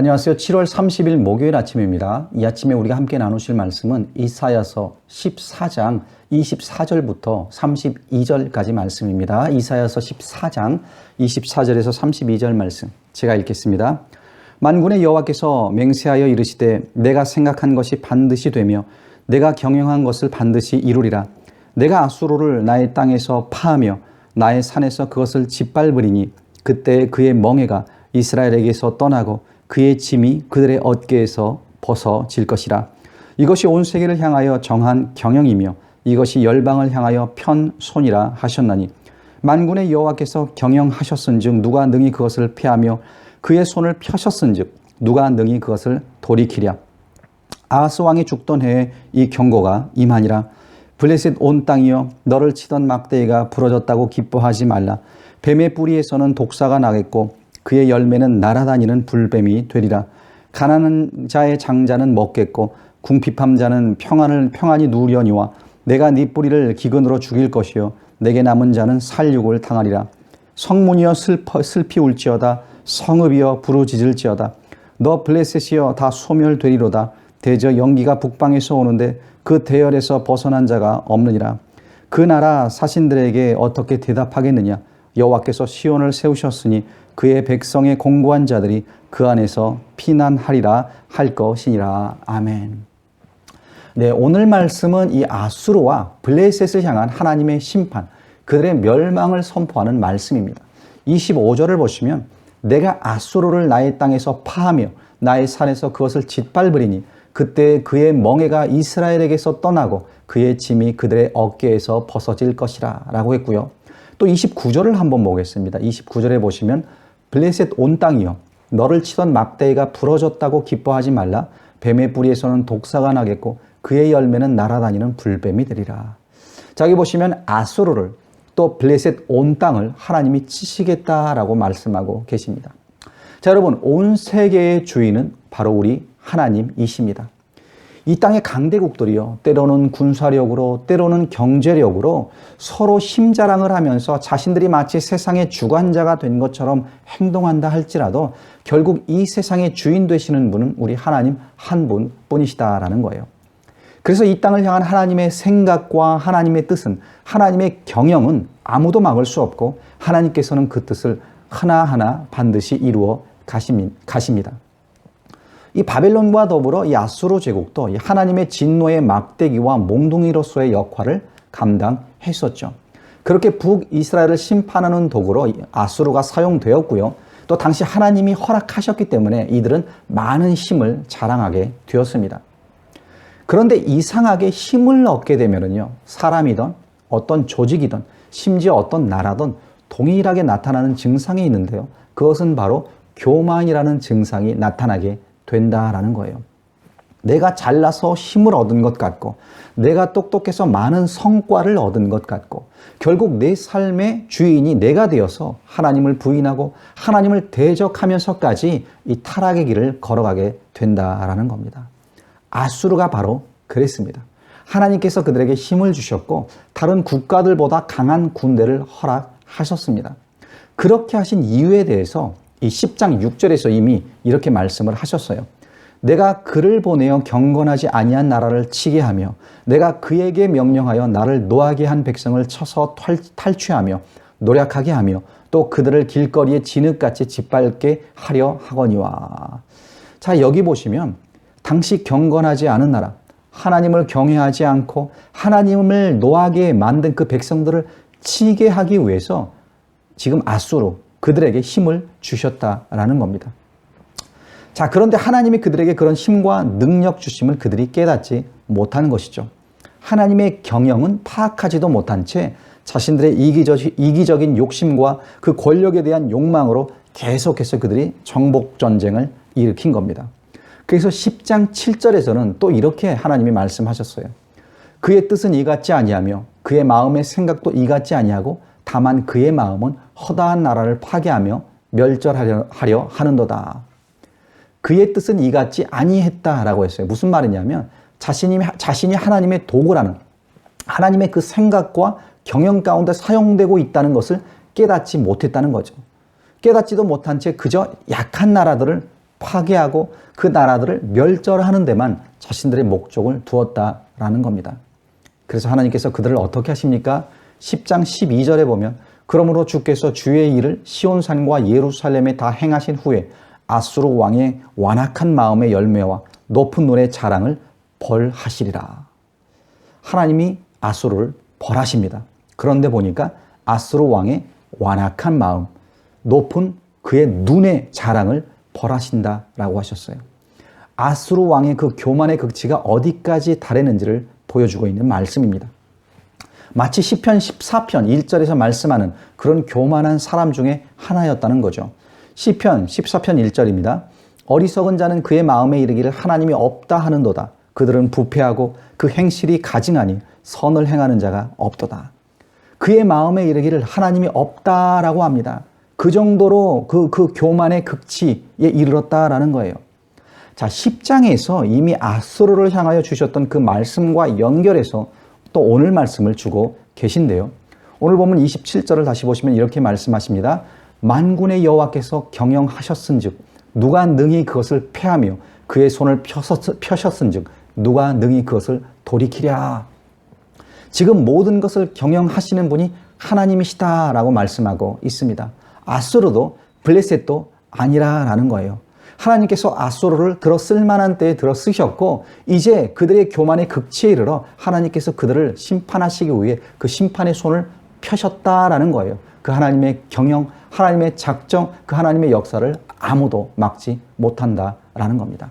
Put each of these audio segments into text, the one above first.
안녕하세요. 7월 30일 목요일 아침입니다. 이 아침에 우리가 함께 나누실 말씀은 이사야서 14장 24절부터 32절까지 말씀입니다. 이사야서 14장 24절에서 32절 말씀 제가 읽겠습니다. 만군의 여호와께서 맹세하여 이르시되 내가 생각한 것이 반드시 되며 내가 경영한 것을 반드시 이루리라. 내가 아수로를 나의 땅에서 파하며 나의 산에서 그것을 짓밟으리니 그때 그의 멍에가 이스라엘에게서 떠나고 그의 짐이 그들의 어깨에서 벗어질 것이라. 이것이 온 세계를 향하여 정한 경영이며 이것이 열방을 향하여 편손이라 하셨나니 만군의 여호와께서 경영하셨은즉 누가 능히 그것을 피하며 그의 손을 펴셨은즉 누가 능히 그것을 돌이키랴. 아하스 왕이 죽던 해에 이 경고가 임하니라. 블레셋 온 땅이여 너를 치던 막대기가 부러졌다고 기뻐하지 말라. 뱀의 뿌리에서는 독사가 나겠고 그의 열매는 날아다니는 불뱀이 되리라. 가난한 자의 장자는 먹겠고 궁핍함 자는 평안을 평안히 누려니와 내가 네 뿌리를 기근으로 죽일 것이요 내게 남은 자는 살육을 당하리라. 성문이여 슬퍼 슬피 울지어다 성읍이여 부르짖을지어다 너 블레셋이여 다 소멸되리로다 대저 연기가 북방에서 오는데 그 대열에서 벗어난 자가 없느니라. 그 나라 사신들에게 어떻게 대답하겠느냐? 여호와께서 시온을 세우셨으니 그의 백성의 공고한 자들이 그 안에서 피난하리라 할 것이니라. 아멘. 네, 오늘 말씀은 이 아수르와 블레셋을 향한 하나님의 심판, 그들의 멸망을 선포하는 말씀입니다. 25절을 보시면 내가 아수르를 나의 땅에서 파하며 나의 산에서 그것을 짓밟으리니 그때 그의 멍에가 이스라엘에게서 떠나고 그의 짐이 그들의 어깨에서 벗어질 것이라 라고 했고요. 또 29절을 한번 보겠습니다. 29절에 보시면 블레셋 온 땅이여 너를 치던 막대기가 부러졌다고 기뻐하지 말라 뱀의 뿌리에서는 독사가 나겠고 그의 열매는 날아다니는 불뱀이 되리라. 자 여기 보시면 아수르를 또 블레셋 온 땅을 하나님이 치시겠다라고 말씀하고 계십니다. 자 여러분 온 세계의 주인은 바로 우리 하나님이십니다. 이 땅의 강대국들이요. 때로는 군사력으로, 때로는 경제력으로 서로 힘자랑을 하면서 자신들이 마치 세상의 주관자가 된 것처럼 행동한다 할지라도 결국 이 세상의 주인 되시는 분은 우리 하나님 한 분 뿐이시다라는 거예요. 그래서 이 땅을 향한 하나님의 생각과 하나님의 뜻은 하나님의 경영은 아무도 막을 수 없고 하나님께서는 그 뜻을 하나하나 반드시 이루어 가십니다. 이 바벨론과 더불어 이 아수르 제국도 하나님의 진노의 막대기와 몽둥이로서의 역할을 감당했었죠. 그렇게 북이스라엘을 심판하는 도구로 아수르가 사용되었고요. 또 당시 하나님이 허락하셨기 때문에 이들은 많은 힘을 자랑하게 되었습니다. 그런데 이상하게 힘을 얻게 되면은요, 사람이든 어떤 조직이든 심지어 어떤 나라든 동일하게 나타나는 증상이 있는데요. 그것은 바로 교만이라는 증상이 나타나게 된다라는 거예요. 내가 잘나서 힘을 얻은 것 같고, 내가 똑똑해서 많은 성과를 얻은 것 같고, 결국 내 삶의 주인이 내가 되어서 하나님을 부인하고 하나님을 대적하면서까지 이 타락의 길을 걸어가게 된다라는 겁니다. 아수르가 바로 그랬습니다. 하나님께서 그들에게 힘을 주셨고, 다른 국가들보다 강한 군대를 허락하셨습니다. 그렇게 하신 이유에 대해서 이 10장 6절에서 이미 이렇게 말씀을 하셨어요. 내가 그를 보내어 경건하지 아니한 나라를 치게 하며 내가 그에게 명령하여 나를 노하게 한 백성을 쳐서 탈, 취하며 노력하게 하며 또 그들을 길거리에 진흙같이 짓밟게 하려 하거니와. 자, 여기 보시면 당시 경건하지 않은 나라, 하나님을 경외하지 않고 하나님을 노하게 만든 그 백성들을 치게 하기 위해서 지금 아수로 그들에게 힘을 주셨다라는 겁니다. 자, 그런데 하나님이 그들에게 그런 힘과 능력 주심을 그들이 깨닫지 못하는 것이죠. 하나님의 경영은 파악하지도 못한 채 자신들의 이기적, 인 욕심과 그 권력에 대한 욕망으로 계속해서 그들이 정복 전쟁을 일으킨 겁니다. 그래서 10장 7절에서는 또 이렇게 하나님이 말씀하셨어요. 그의 뜻은 이같지 아니하며 그의 마음의 생각도 이같지 아니하고 다만 그의 마음은 허다한 나라를 파괴하며 멸절하려 하려 하는도다. 그의 뜻은 이같지 아니했다라고 했어요. 무슨 말이냐면 자신이 자신이 하나님의 도구라는 하나님의 그 생각과 경영 가운데 사용되고 있다는 것을 깨닫지 못했다는 거죠. 깨닫지도 못한 채 그저 약한 나라들을 파괴하고 그 나라들을 멸절하는 데만 자신들의 목적을 두었다라는 겁니다. 그래서 하나님께서 그들을 어떻게 하십니까? 10장 12절에 보면 그러므로 주께서 주의 일을 시온산과 예루살렘에 다 행하신 후에 아수르 왕의 완악한 마음의 열매와 높은 눈의 자랑을 벌하시리라. 하나님이 아수르를 벌하십니다. 그런데 보니까 아수르 왕의 완악한 마음, 높은 그의 눈의 자랑을 벌하신다라고 하셨어요. 아수르 왕의 그 교만의 극치가 어디까지 달했는지를 보여주고 있는 말씀입니다. 마치 시편 14편 1절에서 말씀하는 그런 교만한 사람 중에 하나였다는 거죠. 시편 14편 1절입니다. 어리석은 자는 그의 마음에 이르기를 하나님이 없다 하는도다. 그들은 부패하고 그 행실이 가증하니 선을 행하는 자가 없도다. 그의 마음에 이르기를 하나님이 없다라고 합니다. 그 정도로 그, 그 교만의 극치에 이르렀다라는 거예요. 자, 10장에서 이미 아수르를 향하여 주셨던 그 말씀과 연결해서 또 오늘 말씀을 주고 계신데요. 오늘 보면 27절을 다시 보시면 이렇게 말씀하십니다. 만군의 여호와께서 경영하셨은즉 누가 능히 그것을 패하며 그의 손을 펴셨은즉 누가 능히 그것을 돌이키랴. 지금 모든 것을 경영하시는 분이 하나님이시다라고 말씀하고 있습니다. 아수르도 블레셋도 아니라라는 거예요. 하나님께서 아수르를 들어 쓸만한 때에 들어 쓰셨고 이제 그들의 교만의 극치에 이르러 하나님께서 그들을 심판하시기 위해 그 심판의 손을 펴셨다라는 거예요. 그 하나님의 경영, 하나님의 작정, 그 하나님의 역사를 아무도 막지 못한다라는 겁니다.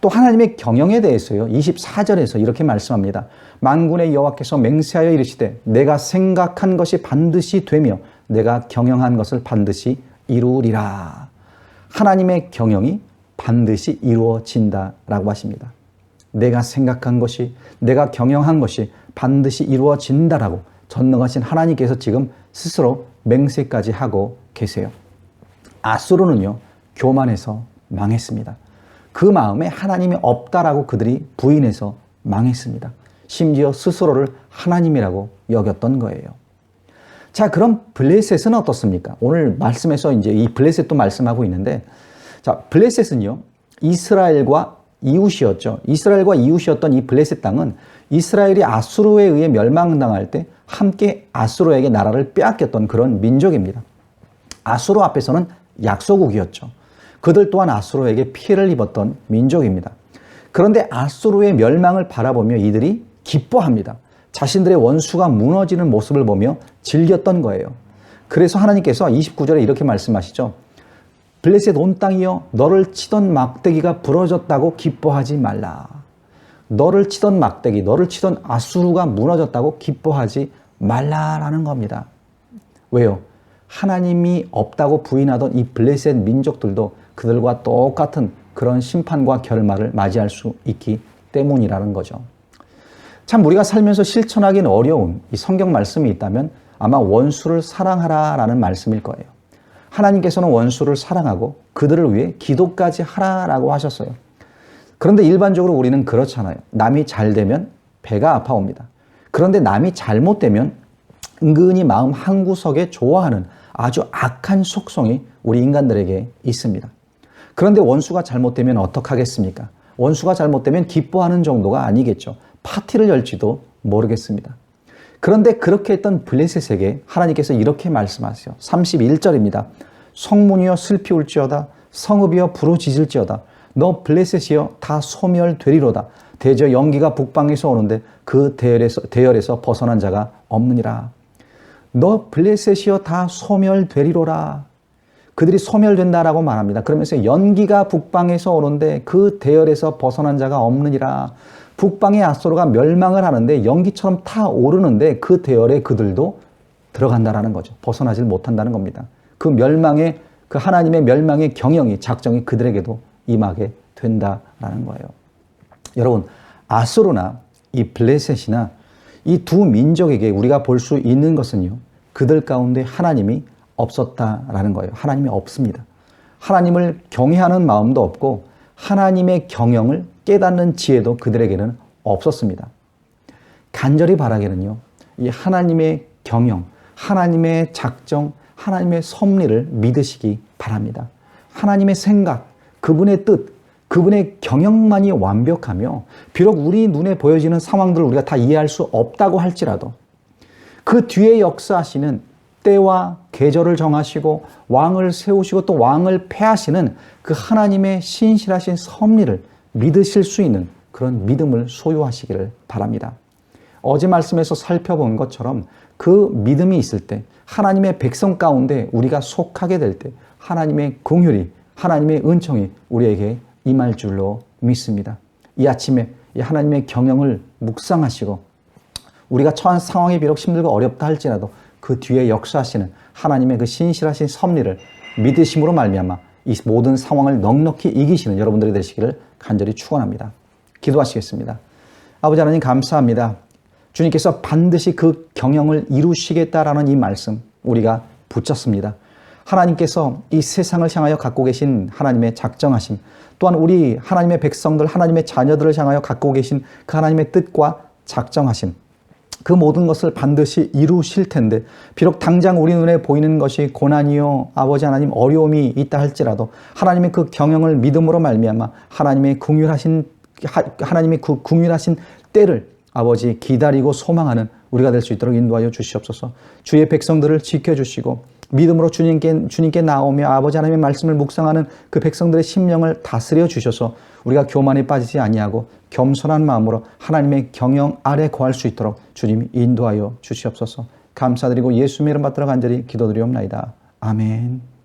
또 하나님의 경영에 대해서요. 24절에서 이렇게 말씀합니다. 만군의 여호와께서 맹세하여 이르시되 내가 생각한 것이 반드시 되며 내가 경영한 것을 반드시 이루리라. 하나님의 경영이 반드시 이루어진다라고 하십니다. 내가 생각한 것이 내가 경영한 것이 반드시 이루어진다라고 전능하신 하나님께서 지금 스스로 맹세까지 하고 계세요. 아수르는요. 교만해서 망했습니다. 그 마음에 하나님이 없다라고 그들이 부인해서 망했습니다. 심지어 스스로를 하나님이라고 여겼던 거예요. 자, 그럼 블레셋은 어떻습니까? 오늘 말씀에서 이제 이 블레셋도 말씀하고 있는데, 자, 블레셋은요, 이스라엘과 이웃이었죠. 이스라엘과 이웃이었던 이 블레셋 땅은 이스라엘이 아수르에 의해 멸망당할 때 함께 아수르에게 나라를 빼앗겼던 그런 민족입니다. 아수르 앞에서는 약소국이었죠. 그들 또한 아수르에게 피해를 입었던 민족입니다. 그런데 아수르의 멸망을 바라보며 이들이 기뻐합니다. 자신들의 원수가 무너지는 모습을 보며 즐겼던 거예요. 그래서 하나님께서 29절에 이렇게 말씀하시죠. 블레셋 온 땅이여 너를 치던 막대기가 부러졌다고 기뻐하지 말라. 너를 치던 막대기, 너를 치던 아수르가 무너졌다고 기뻐하지 말라라는 겁니다. 왜요? 하나님이 없다고 부인하던 이 블레셋 민족들도 그들과 똑같은 그런 심판과 결말을 맞이할 수 있기 때문이라는 거죠. 참 우리가 살면서 실천하기는 어려운 이 성경 말씀이 있다면 아마 원수를 사랑하라라는 말씀일 거예요. 하나님께서는 원수를 사랑하고 그들을 위해 기도까지 하라라고 하셨어요. 그런데 일반적으로 우리는 그렇잖아요. 남이 잘 되면 배가 아파옵니다. 그런데 남이 잘못되면 은근히 마음 한구석에 좋아하는 아주 악한 속성이 우리 인간들에게 있습니다. 그런데 원수가 잘못되면 어떡하겠습니까? 원수가 잘못되면 기뻐하는 정도가 아니겠죠. 파티를 열지도 모르겠습니다. 그런데 그렇게 했던 블레셋에게 하나님께서 이렇게 말씀하세요. 31절입니다. 성문이여 슬피 울지어다. 성읍이여 부르짖을지어다. 너 블레셋이여 다 소멸되리로다. 대저 연기가 북방에서 오는데 그 대열에서, 대열에서 벗어난 자가 없느니라. 너 블레셋이여 다 소멸되리로라. 그들이 소멸된다라고 말합니다. 그러면서 연기가 북방에서 오는데 그 대열에서 벗어난 자가 없느니라. 북방의 아소로가 멸망을 하는데 연기처럼 타 오르는데 그 대열에 그들도 들어간다라는 거죠. 벗어나질 못한다는 겁니다. 그 멸망의 그 하나님의 멸망의 경영이 작정이 그들에게도 임하게 된다라는 거예요. 여러분 아수르나 이 블레셋이나 이 두 민족에게 우리가 볼 수 있는 것은요. 그들 가운데 하나님이 없었다라는 거예요. 하나님이 없습니다. 하나님을 경외하는 마음도 없고 하나님의 경영을 깨닫는 지혜도 그들에게는 없었습니다. 간절히 바라기는요. 이 하나님의 경영, 하나님의 작정, 하나님의 섭리를 믿으시기 바랍니다. 하나님의 생각, 그 그분의 뜻, 그분의 경영만이 완벽하며 비록 우리 눈에 보여지는 상황들을 우리가 다 이해할 수 없다고 할지라도 그 뒤에 역사하시는 때와 계절을 정하시고 왕을 세우시고 또 왕을 패하시는 그 하나님의 신실하신 섭리를 믿으실 수 있는 그런 믿음을 소유하시기를 바랍니다. 어제 말씀에서 살펴본 것처럼 그 믿음이 있을 때 하나님의 백성 가운데 우리가 속하게 될 때 하나님의 긍휼이 하나님의 은총이 우리에게 임할 줄로 믿습니다. 이 아침에 이 하나님의 경영을 묵상하시고 우리가 처한 상황이 비록 힘들고 어렵다 할지라도 그 뒤에 역사하시는 하나님의 그 신실하신 섭리를 믿으심으로 말미암아 이 모든 상황을 넉넉히 이기시는 여러분들이 되시기를 간절히 축원합니다. 기도하시겠습니다. 아버지 하나님 감사합니다. 주님께서 반드시 그 경영을 이루시겠다라는 이 말씀 우리가 붙잡습니다. 하나님께서 이 세상을 향하여 갖고 계신 하나님의 작정하심 또한 우리 하나님의 백성들 하나님의 자녀들을 향하여 갖고 계신 그 하나님의 뜻과 작정하심 그 모든 것을 반드시 이루실 텐데 비록 당장 우리 눈에 보이는 것이 고난이요 아버지 하나님 어려움이 있다 할지라도 하나님의 그 경영을 믿음으로 말미암아 하나님의 궁휼하신 하나님의 그 궁휼하신 때를 아버지 기다리고 소망하는 우리가 될 수 있도록 인도하여 주시옵소서. 주의 백성들을 지켜 주시고 믿음으로 주님께 주님께 나오며 아버지 하나님의 말씀을 묵상하는 그 백성들의 심령을 다스려 주셔서 우리가 교만에 빠지지 아니하고 겸손한 마음으로 하나님의 경영 아래 거할 수 있도록 주님 인도하여 주시옵소서. 감사드리고 예수의 이름 받들어 간절히 기도드리옵나이다. 아멘.